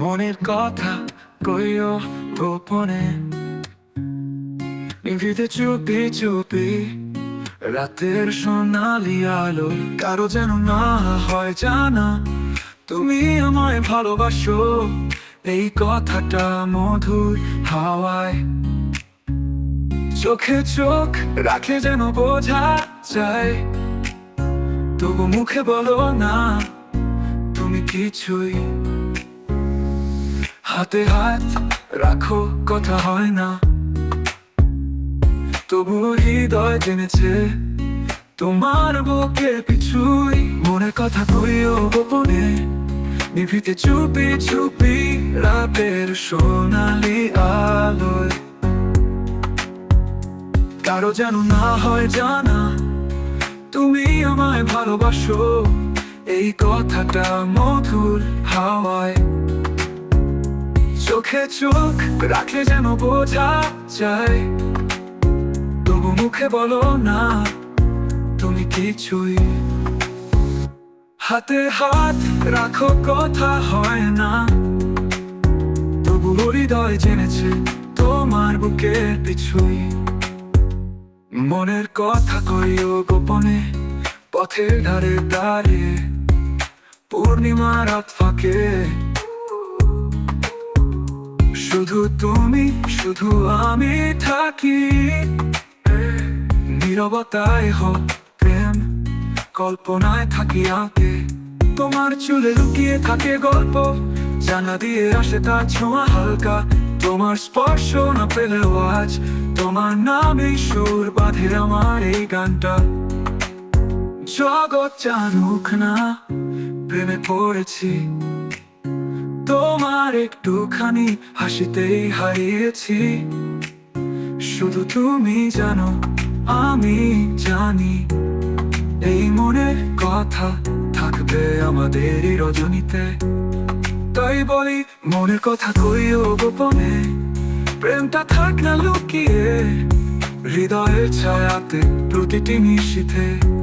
মনের কথা কইও গোপনে। নিভিতে চুপি চুপি, রাতের সোনালি আলো কারও যেন না হয় জানা। তুমি আমায় ভালোবাসো, এই কথাটা মধুর হাওয়ায়। চোখে চোখ রাখে যেন বোঝা যায়, তবু মুখে বলো না, তুমি কিছুই হাতে হাত রাখো, কথা হয় না। তবু হৃদয় জেনেছে তোমার বুকে পিছুই। মনে কথা কইও গোপনে, নিভিতে চুপি চুপি রাতের সোনালি আলোয়। কারও যেন না হয় জানা, তুমি আমায় ভালোবাসো। এই কথাটা মধুর হাওয়ায়। চোখে চোখ রাখলে যেন বোঝা যায়। তবু মুখে বলো না, তুমি কিছুই। হাতে হাত রাখো, কথা হয় না। তবু হৃদয় জেনেছে তোমার বুকের পিছুই। মনের কথা কইও গোপনে, পথের ধারে দাঁড়িয়ে পূর্ণিমা রাত ফাঁকে শুধু তুমি, শুধু আমি থাকি। নীরবতায় হোক প্রেম, কল্পনায় থাকি আগে তোমার চুলে লুকিয়ে থাকে গল্প, জানা দিয়ে আসে তার ছোঁয়া হালকা। তোমার স্পর্শ না পেলেও আজ তোমার নামে সুর বাঁধে আমার এই গানটা। জগৎ জানুক না, প্রেমে পড়েছি। তোমার একটুখানি হাসিতেই হারিয়েছি। শুধু তুমি জানো, আমি জানি। এই মনের কথা থাকবে আমাদের রজনীতে। তাই বলি, মনের কথা কইও গোপনে। প্রেমটা থাক না লুকিয়ে, হৃদয়ের ছায়াতে প্রতিটি নিশীথে।